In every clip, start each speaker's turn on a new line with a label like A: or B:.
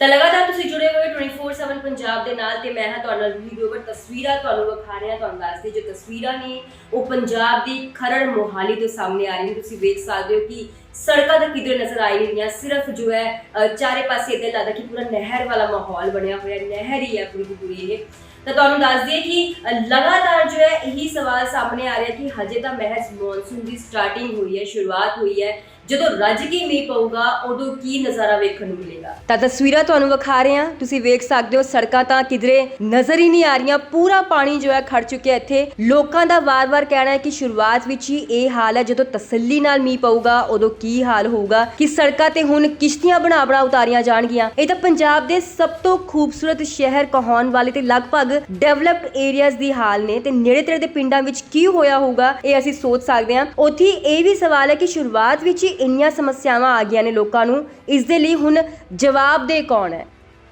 A: ਤਾਂ ਲਗਾਤਾਰ ਤੁਸੀਂ ਜੁੜੇ ਹੋਏ 24/7 ਪੰਜਾਬ ਦੇ ਨਾਲ ਤੇ ਮੈਂ ਹਾਂ ਤੁਹਾਡੇ ਵੀਡੀਓ ਪਰ ਤਸਵੀਰਾਂ ਤੁਹਾਨੂੰ ਵਿਖਾ ਰਿਹਾ, ਤੁਹਾਨੂੰ ਦੱਸਦੀ ਜੋ ਤਸਵੀਰਾਂ ਨੇ, ਉਹ ਪੰਜਾਬ ਦੀ ਖਰੜ ਮੋਹਾਲੀ ਤੋਂ ਸਾਹਮਣੇ ਆ ਰਹੀਆਂ ਤੁਸੀਂ ਵੇਖ ਸਕਦੇ ਹੋ ਕਿ ਸੜਕਾਂ ਤਾਂ ਕਿਧਰੇ ਨਜ਼ਰ ਆਈ ਨਹੀਂ ਰਹੀਆਂ ਸਿਰਫ ਜੋ ਹੈ ਅ, ਚਾਰੇ ਪਾਸੇ ਇਦਾਂ ਲੱਗਦਾ ਕਿ ਪੂਰਾ ਨਹਿਰ ਵਾਲਾ ਮਾਹੌਲ ਬਣਿਆ ਹੋਇਆ ਨਹਿਰ ਹੀ ਹੈ ਪੂਰੀ ਦੀ ਪੂਰੀ ਇਹ। ਤਾਂ ਤੁਹਾਨੂੰ ਦੱਸ ਦਈਏ ਕਿ ਅ, ਲਗਾਤਾਰ ਜੋ ਹੈ ਇਹੀ ਸਵਾਲ ਸਾਹਮਣੇ ਆ ਰਿਹਾ ਕਿ ਹਜੇ ਤਾਂ ਮਹਿਜ਼ ਮੌਨਸੂਨ ਦੀ ਸਟਾਰਟਿੰਗ ਹੋਈ ਹੈ ਸ਼ੁਰੂਆਤ ਹੋਈ ਹੈ। ਜਦੋਂ ਰੱਜ ਕੇ ਮੀਂਹ ਪਊਗਾ ਉਦੋਂ ਕੀ ਨਜ਼ਾਰਾ ਵੇਖਣ ਨੂੰ ਮਿਲੇਗਾ? ਤਾਂ ਤਸਵੀਰਾਂ ਤੁਹਾਨੂੰ ਵਿਖਾ ਰਹੇ ਹਾਂ। ਤੁਸੀਂ ਵੇਖ ਸਕਦੇ ਹੋ ਸੜਕਾਂ ਤਾਂ ਕਿਧਰੇ ਨਜ਼ਰ ਹੀ ਨਹੀਂ ਆ ਰਹੀਆਂ। ਪੂਰਾ ਪਾਣੀ ਜੋ ਹੈ ਖੜ ਚੁੱਕਿਆ ਇੱਥੇ। ਲੋਕਾਂ ਦਾ ਵਾਰ-ਵਾਰ ਕਹਿਣਾ ਹੈ ਕਿ ਸ਼ੁਰੂਆਤ ਵਿੱਚ ਹੀ ਇਹ ਹਾਲ ਹੈ ਜਦੋਂ ਤਸੱਲੀ ਨਾਲ ਮੀਂਹ ਪਊਗਾ ਉਦੋਂ ਕੀ ਕੀ ਹਾਲ ਹੋਊਗਾ? ਕਿ ਸੜਕਾਂ ਤੇ ਹੁਣ ਕਿਸ਼ਤੀਆਂ ਬਣਾ-ਬਣਾ ਉਤਾਰੀਆਂ ਜਾਣਗੀਆਂ? ਇਹ ਤਾਂ ਪੰਜਾਬ ਦੇ ਸਭ ਤੋਂ ਖੂਬਸੂਰਤ ਸ਼ਹਿਰ ਕਹਾਉਣ ਵਾਲੇ ਤੇ ਲਗਭਗ ਡਿਵੈਲਪਡ ਏਰੀਆਜ਼ ਦੀ ਹਾਲ ਨੇ ਤੇ ਨੇੜੇ ਤੇੜੇ ਦੇ ਪਿੰਡਾਂ ਵਿੱਚ ਕੀ ਹੋਇਆ ਹੋਊਗਾ, ਇਹ ਅਸੀਂ ਸੋਚ ਸਕਦੇ ਹਾਂ। ਉੱਥੇ ਇਹ ਵੀ ਸਵਾਲ ਹੈ ਕਿ ਸ਼ੁਰੂਆਤ ਵਿੱਚ ਹੀ ਇੰਨੀਆਂ ਸਮੱਸਿਆਵਾਂ ਆ ਗਈਆਂ ਨੇ ਲੋਕਾਂ ਨੂੰ। ਇਸ ਦੇ ਲਈ ਹੁਣ ਜਵਾਬ ਦੇ ਕੌਣ ਹੈ?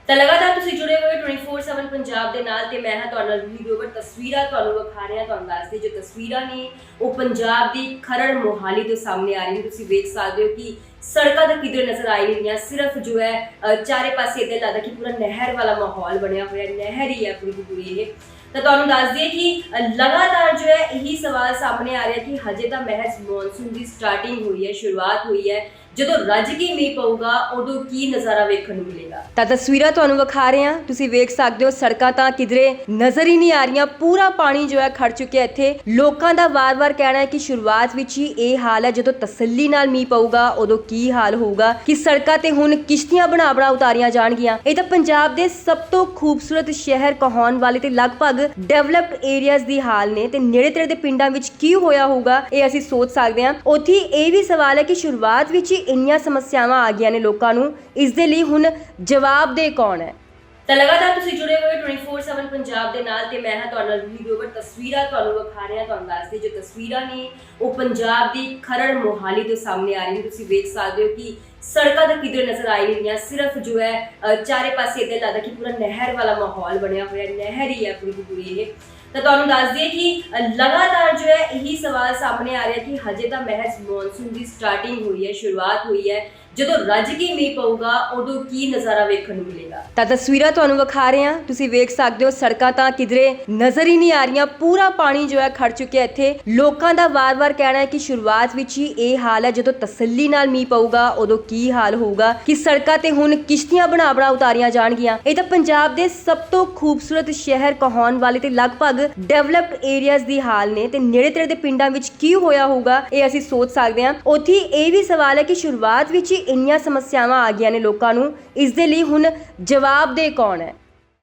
A: ਤਾਂ ਲਗਾਤਾਰ ਤੁਸੀਂ ਜੁੜੇ ਹੋਏ 24/7 ਪੰਜਾਬ ਦੇ ਨਾਲ ਤੇ ਮੈਂ ਹਾਂ ਤੁਹਾਡੇ ਨਾਲ ਵੀਡੀਓ ਪਰ ਤਸਵੀਰਾਂ ਤੁਹਾਨੂੰ ਵਿਖਾ ਰਹੇ, ਤੁਹਾਨੂੰ ਦੱਸਦੇ ਜੋ ਤਸਵੀਰਾਂ ਨੇ, ਉਹ ਪੰਜਾਬ ਦੀ ਖਰੜ ਮੋਹਾਲੀ ਤੋਂ ਸਾਹਮਣੇ ਆ ਰਹੀਆਂ ਤੁਸੀਂ ਵੇਖ ਸਕਦੇ ਹੋ ਕਿ ਸੜਕਾਂ ਤਾਂ ਕਿਧਰੇ ਨਜ਼ਰ ਆਈ ਨਹੀਂ ਰਹੀਆਂ, ਸਿਰਫ ਜੋ ਹੈ ਚਾਰੇ ਪਾਸੇ ਇਦਾਂ ਲੱਗਦਾ ਕਿ ਪੂਰਾ ਨਹਿਰ ਵਾਲਾ ਮਾਹੌਲ ਬਣਿਆ ਹੋਇਆ, ਨਹਿਰ ਹੀ ਹੈ ਪੂਰੀ ਦੀ ਪੂਰੀ ਇਹ। ਤਾਂ ਤੁਹਾਨੂੰ ਦੱਸ ਦਈਏ ਕਿ ਲਗਾਤਾਰ ਜੋ ਹੈ, ਇਹੀ ਸਵਾਲ ਸਾਹਮਣੇ ਆ ਰਿਹਾ ਕਿ ਹਜੇ ਤਾਂ ਮਹਿਜ਼ ਮੌਨਸੂਨ ਦੀ ਸਟਾਰਟਿੰਗ ਹੋਈ ਹੈ, ਸ਼ੁਰੂਆਤ ਹੋਈ ਹੈ। ਜਦੋਂ ਰੱਜ ਕੇ ਮੀਂਹ ਪਊਗਾ, ਉਦੋਂ ਕੀ ਨਜ਼ਾਰਾ ਵੇਖਣ ਨੂੰ ਮਿਲੇਗਾ? ਤਾਂ ਤਸਵੀਰਾਂ ਤੁਹਾਨੂੰ ਵਿਖਾ ਰਹੇ ਹਾਂ। ਤੁਸੀਂ ਵੇਖ ਸਕਦੇ ਹੋ, ਸੜਕਾਂ ਤਾਂ ਕਿਧਰੇ ਨਜ਼ਰ ਹੀ ਨਹੀਂ ਆ ਰਹੀਆਂ। ਪੂਰਾ ਪਾਣੀ ਜੋ ਹੈ ਖੜ ਚੁੱਕਿਆ ਇੱਥੇ। ਲੋਕਾਂ ਦਾ ਵਾਰ-ਵਾਰ ਕਹਿਣਾ ਹੈ ਕਿ ਸ਼ੁਰੂਆਤ ਵਿੱਚ ਹੀ ਇਹ ਹਾਲ ਹੈ, ਜਦੋਂ ਤਸੱਲੀ ਨਾਲ ਮੀਂਹ ਪਊਗਾ, ਉਦੋਂ ਕੀ ਹਾਲ ਹੋਊਗਾ, ਕਿ ਸੜਕਾਂ ਤੇ ਹੁਣ ਕਿਸ਼ਤੀਆਂ ਬਣਾ-ਬਣਾ ਉਤਾਰੀਆਂ ਜਾਣਗੀਆਂ। ਇਹ ਤਾਂ ਪੰਜਾਬ ਦੇ ਸਭ ਤੋਂ ਖੂਬਸੂਰਤ ਸ਼ਹਿਰ ਕਹਾਉਣ ਵਾਲੇ ਤੇ ਲਗਭਗ ਡਿਵੈਲਪਡ ਏਰੀਆਜ਼ ਦੀ ਹਾਲ ਨੇ ਤੇ ਨੇੜੇ ਤੇੜੇ ਦੇ ਪਿੰਡਾਂ ਵਿੱਚ ਕੀ ਹੋਇਆ ਹੋਊਗਾ, ਇਹ ਅਸੀਂ ਸੋਚ ਸਕਦੇ ਹਾਂ। ਉੱਥੇ ਇਹ ਵੀ ਸਵਾਲ ਹੈ ਕਿ ਸ਼ੁਰੂਆਤ ਵਿੱਚ ਹੀ ਇੰਨੀਆਂ ਸਮੱਸਿਆਵਾਂ ਆ ਗਈਆਂ ਨੇ ਲੋਕਾਂ ਨੂੰ ਇਸ ਦੇ ਲਈ ਹੁਣ ਜਵਾਬ ਦੇ ਕੌਣ ਹੈ? ਤਾਂ ਲਗਾਤਾਰ ਤੁਸੀਂ ਜੁੜੇ ਹੋਏ 24/7 ਪੰਜਾਬ ਦੇ ਨਾਲ ਤੇ ਮੈਂ ਹਾਂ ਤੁਹਾਡੇ ਵੀਡੀਓ ਪਰ ਤਸਵੀਰਾਂ ਤੁਹਾਨੂੰ ਵਿਖਾ ਰਹੇ ਤੁਹਾਨੂੰ ਦੱਸਦੇ ਜੋ ਤਸਵੀਰਾਂ ਨੇ ਉਹ ਪੰਜਾਬ ਦੀ ਖਰੜ ਮੋਹਾਲੀ ਤੋਂ ਸਾਹਮਣੇ ਆ ਰਹੀਆਂ ਤੁਸੀਂ ਵੇਖ ਸਕਦੇ ਹੋ ਕਿ ਸੜਕਾਂ ਤਾਂ ਕਿਧਰ ਨਜ਼ਰ ਆਈ ਨਹੀਂ ਰਹੀਆਂ ਸਿਰਫ ਜੋ ਹੈ ਅ, ਚਾਰੇ ਪਾਸੇ ਇਦਾਂ ਲੱਗਦਾ ਕਿ ਪੂਰਾ ਨਹਿਰ ਵਾਲਾ ਮਾਹੌਲ ਬਣਿਆ ਹੋਇਆ ਨਹਿਰ ਹੀ ਹੈ ਪੂਰੀ ਦੀ ਪੂਰੀ ਇਹ। ਤਾਂ ਤੁਹਾਨੂੰ ਦੱਸ ਦਈਏ ਕਿ ਲਗਾਤਾਰ ਜੋ ਹੈ ਇਹੀ ਸਵਾਲ ਸਾਹਮਣੇ ਆ ਰਿਹਾ ਕਿ ਹਜੇ ਤਾਂ ਮਹਿਜ਼ ਮੌਨਸੂਨ ਦੀ ਸਟਾਰਟਿੰਗ ਹੋਈ ਹੈ, ਸ਼ੁਰੂਆਤ ਹੋਈ ਹੈ। ਜਦੋਂ ਰੱਜ ਕੇ ਮੀਂਹ ਪਊਗਾ, ਉਦੋਂ ਕੀ ਨਜ਼ਾਰਾ ਵੇਖਣ ਨੂੰ ਮਿਲੇਗਾ? ਤਾਂ ਤਸਵੀਰਾਂ ਤੁਹਾਨੂੰ ਵਿਖਾ ਰਹੇ ਹਾਂ। ਤੁਸੀਂ ਵੇਖ ਸਕਦੇ ਹੋ, ਸੜਕਾਂ ਤਾਂ ਕਿਧਰੇ ਨਜ਼ਰ ਹੀ ਨਹੀਂ ਆ ਰਹੀਆਂ। ਪੂਰਾ ਪਾਣੀ ਜੋ ਹੈ ਖੜ ਚੁੱਕਿਆ ਇੱਥੇ। ਲੋਕਾਂ ਦਾ ਵਾਰ-ਵਾਰ ਕਹਿਣਾ ਹੈ ਕਿ ਸ਼ੁਰੂਆਤ ਵਿੱਚ ਹੀ ਇਹ ਹਾਲ ਹੈ, ਜਦੋਂ ਤਸੱਲੀ ਨਾਲ ਮੀਂਹ ਪਊਗਾ, ਉਦੋਂ ਕੀ ਹਾਲ ਹੋਊਗਾ, ਕਿ ਸੜਕਾਂ ਤੇ ਹੁਣ ਕਿਸ਼ਤੀਆਂ ਬਣਾ-ਬਣਾ ਉਤਾਰੀਆਂ ਜਾਣਗੀਆਂ। ਇਹ ਤਾਂ ਪੰਜਾਬ ਦੇ ਸਭ ਤੋਂ ਖੂਬਸੂਰਤ ਸ਼ਹਿਰ ਕਹਾਉਣ ਵਾਲੇ ਤੇ ਲਗਭਗ ਡਿਵੈਲਪਡ ਏਰੀਆਜ਼ ਦੀ ਹਾਲ ਨੇ ਤੇ ਨੇੜੇ ਤੇੜੇ ਦੇ ਪਿੰਡਾਂ ਵਿੱਚ ਕੀ ਹੋਇਆ ਹੋਊਗਾ, ਇਹ ਅਸੀਂ ਸੋਚ ਸਕਦੇ ਹਾਂ। ਉੱਥੇ ਇਹ ਵੀ ਸਵਾਲ ਹੈ ਕਿ ਸ਼ੁਰੂਆਤ ਵਿੱਚ ਹੀ ਇੰਨੀਆਂ ਸਮੱਸਿਆਵਾਂ ਆ ਗਈਆਂ ਨੇ ਲੋਕਾਂ ਨੂੰ, ਇਸ ਦੇ ਲਈ ਹੁਣ ਜਵਾਬ ਦੇ ਕੌਣ ਹੈ?